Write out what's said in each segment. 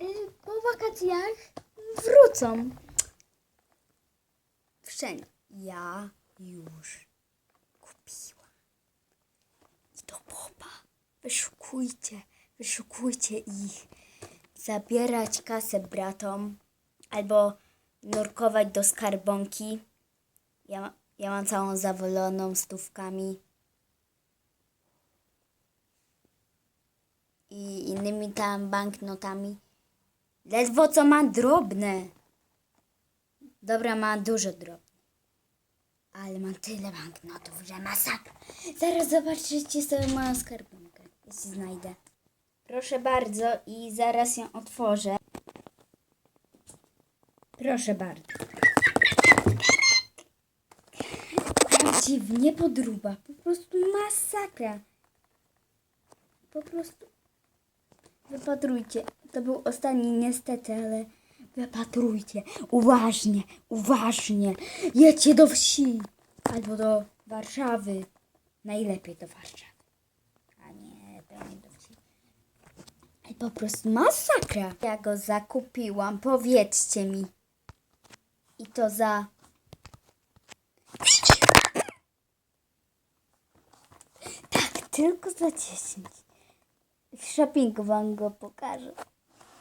y, po wakacjach wrócą. Wszędzie. Ja już kupiłam. I do popa. Wyszukujcie, wyszukujcie ich. Zabierać kasę bratom albo nurkować do skarbonki. Ja, ja mam całą zawoloną stówkami. I innymi tam banknotami. Ledwo co ma drobne. Dobra, ma dużo drobne. Ale mam tyle banknotów, że masakra. Zaraz zobaczycie sobie moją skarbonkę, jeśli znajdę. Proszę bardzo i zaraz ją otworzę. Proszę bardzo. Dziwnie podruba. Po prostu masakra. Po prostu. Wypatrujcie. To był ostatni niestety, ale wypatrujcie. Uważnie, uważnie. Jedźcie do wsi. Albo do Warszawy. Najlepiej do Warszawy. A nie, pewnie do wsi. Ale po prostu masakra. Ja go zakupiłam, powiedzcie mi. I to za... Tak, tylko za 10. W shoppingu wam go pokażę.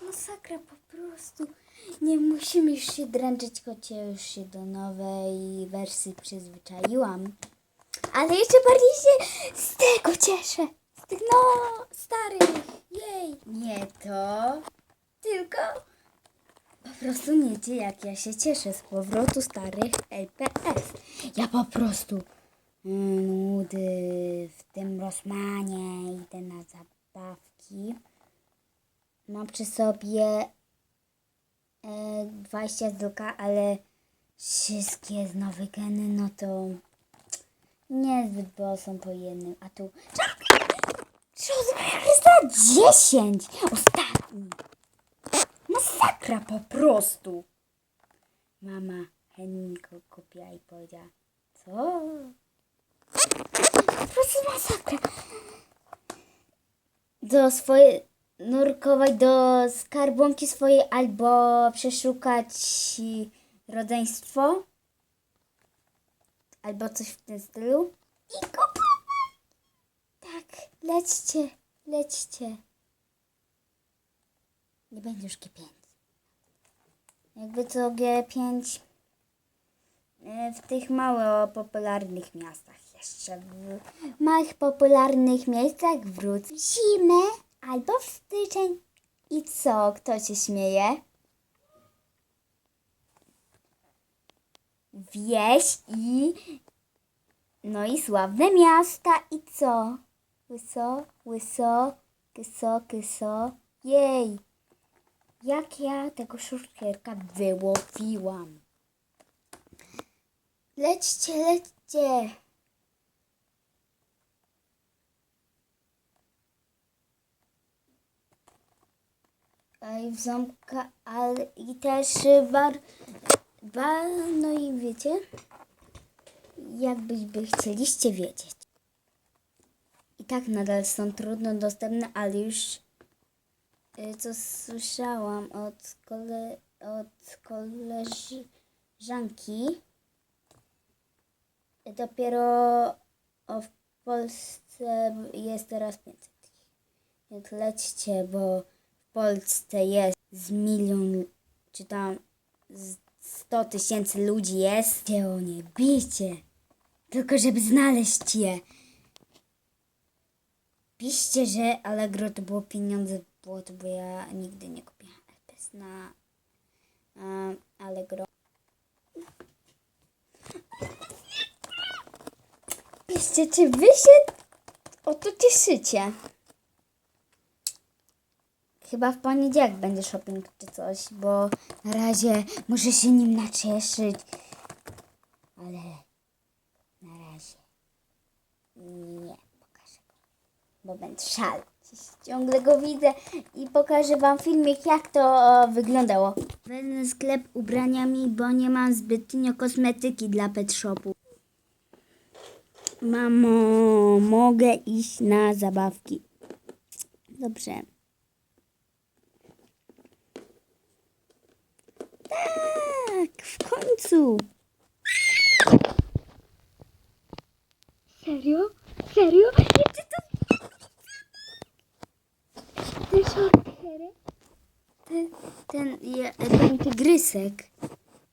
Masakra po prostu. Nie musimy już się dręczyć, choć ja już się do nowej wersji przyzwyczaiłam. Ale jeszcze bardziej się z tego cieszę. Z tych no starych. Jej. Nie to, tylko po prostu nie wiecie, jak ja się cieszę z powrotu starych LPS. Ja po prostu mm, nudy w tym Rosmanie idę na zabawki. Mam przy sobie e, 20 zduka, ale wszystkie z nowe geny, no to niezbyt, bo są po jednym. A tu za 10! Ostatni. Masakra po prostu. Mama Heniko kupiła i powiedziała, co? Po prostu masakra. Do swojej, nurkować do skarbonki swojej albo przeszukać rodzeństwo. Albo coś w tym stylu. I kupować. Tak, lećcie, lećcie. Nie będzie już G5. Jakby co G5 e, w tych mało popularnych miastach jeszcze. W małych popularnych miejscach wróć zimę albo w styczeń. I co? Kto się śmieje? Wieś i no i sławne miasta. I co? Łyso, łyso, kyso, kyso. Jej! Jak ja tego szurkierka wyłowiłam. Lećcie, lećcie. Ej, w ząbka, ale i też bar, bar, no i wiecie, jakbyś by chcieliście wiedzieć. I tak nadal są trudno dostępne, ale już y, co słyszałam od, kole, od koleżanki, dopiero w Polsce jest teraz 500. Więc lećcie, bo Polsce jest z milion, czy tam z 100 tysięcy ludzi jest. Gdzie nie bijcie, tylko żeby znaleźć je. Piszcie, że Allegro to było pieniądze, było to, bo ja nigdy nie kupiłam LPS na um, Allegro. Piszcie, czy wy się o to cieszycie? Chyba w poniedziałek będzie shopping czy coś, bo na razie muszę się nim nacieszyć. Ale na razie nie pokażę go, bo będę szaleć. Ciągle go widzę i pokażę wam filmik, jak to wyglądało. Wezmę sklep ubraniami, bo nie mam zbytnio kosmetyki dla pet shopu. Mamo, mogę iść na zabawki. Dobrze. Końcu. Serio? Serio? Jeszcze to... Ten shorthair? Ten, ten, ja, ten tygrysek.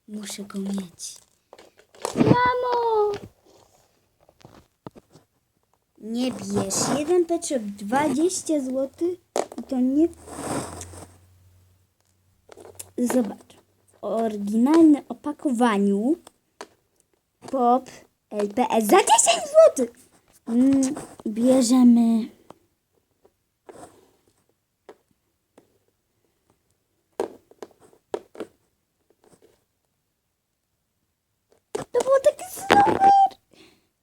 Muszę go mieć. Mamo! Nie bierz. Jeden peczek 20 zł. I to nie... Zobacz. Oryginalnym opakowaniu Pop LPS za 10 zł. Mm, bierzemy... To było takie super!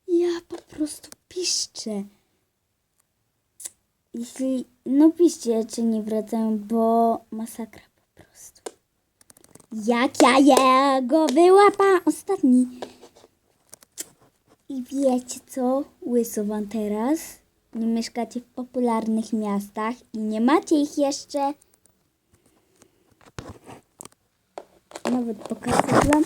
Ja po prostu. Jeśli, no piszcie, czy nie wracają, bo masakra. Jak ja jego wyłapałam ostatni. I wiecie co? Łyso wam teraz. Nie mieszkacie w popularnych miastach i nie macie ich jeszcze. Nawet pokażę wam.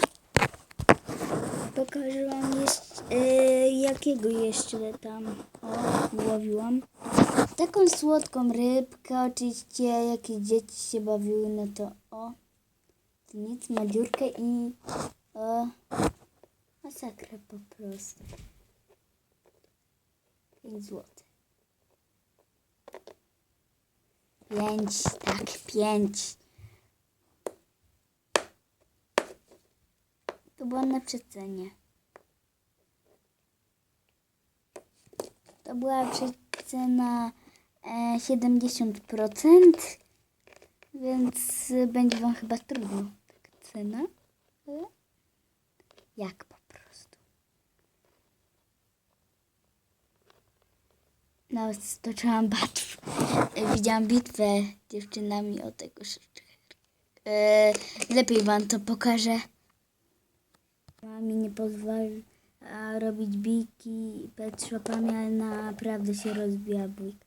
Pokażę wam jeszcze, e, jakiego jeszcze tam o, łowiłam. Taką słodką rybkę, oczywiście jakie dzieci się bawiły, no to o, nic, ma dziurkę i o, masakra po prostu. 5 zł. 5, tak, 5. To było na przecenie. To była przecena e, 70%, więc będzie Wam chyba trudno. Taka cena. Jak po prostu. Nawet stoczyłam batw. Widziałam bitwę dziewczynami o tego. E, lepiej Wam to pokażę. Mama mi nie pozwoli a, robić biki pet shopami, ale naprawdę się rozbija bójka.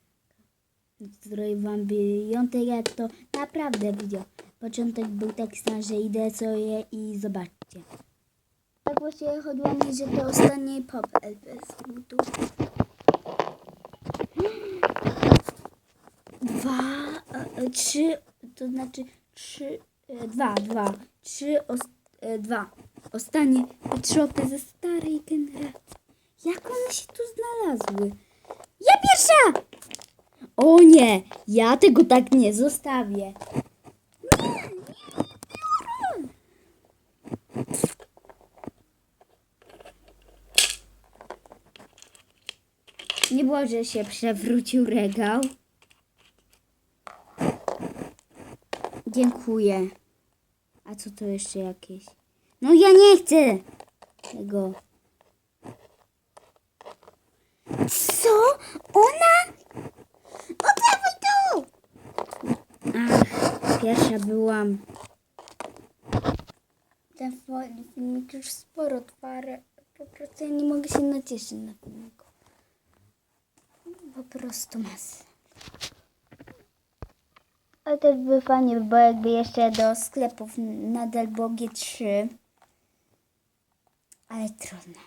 Zrobię wam wyjątek, jak to naprawdę widział. Początek był taki sam, że idę sobie i zobaczcie. Tak właśnie chodziło mi, że to ostatni pop LPS tu. Dwa, e, trzy, to znaczy trzy, e, dwa, dwa, trzy, os, e, dwa. Ostatnie shopy ze starej generacji. Jak one się tu znalazły? Ja pierwsza! O nie, ja tego tak nie zostawię. Nie, było, że się przewrócił regał. Dziękuję. A co to jeszcze jakieś? No ja nie chcę tego. Co? Pierwsza byłam. Ten filmik już sporo twarę. Po prostu ja nie mogę się nacieszyć na filmiku. Po prostu masę. Ale też by fajnie było jakby jeszcze do sklepów nadal było G3. Ale trudno.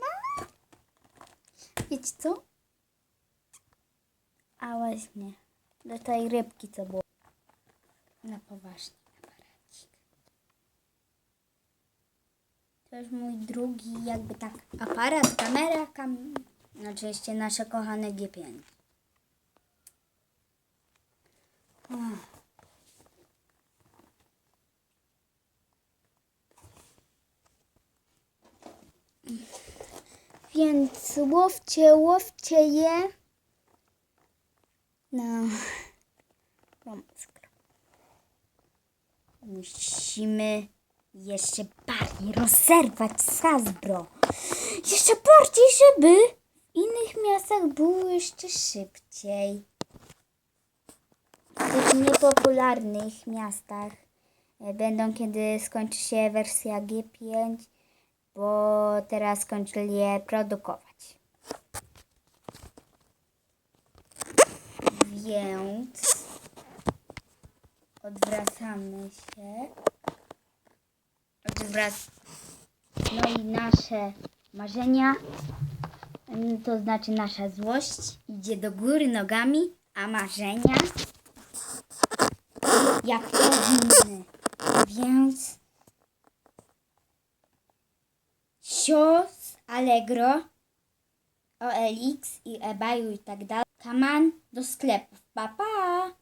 No. Wiecie co? Właśnie. Do tej rybki co było. Na poważnie aparacik. To już mój drugi jakby tak aparat, kamera, kam... no, Oczywiście nasze kochane G5. Ach. Więc łowcie, łowcie je. No. Masakra. Musimy jeszcze bardziej rozerwać Hasbro. Jeszcze bardziej, żeby w innych miastach było jeszcze szybciej. W tych niepopularnych miastach e, będą, kiedy skończy się wersja G5, bo teraz skończyli je produkować. Więc od Odwracamy się. Odwrac... No i nasze marzenia, mm, to znaczy nasza złość idzie do góry nogami, a marzenia jak powinny. Więc Sios, Allegro, OLX i eBayu i tak dalej. Kaman do sklepów. Pa, pa!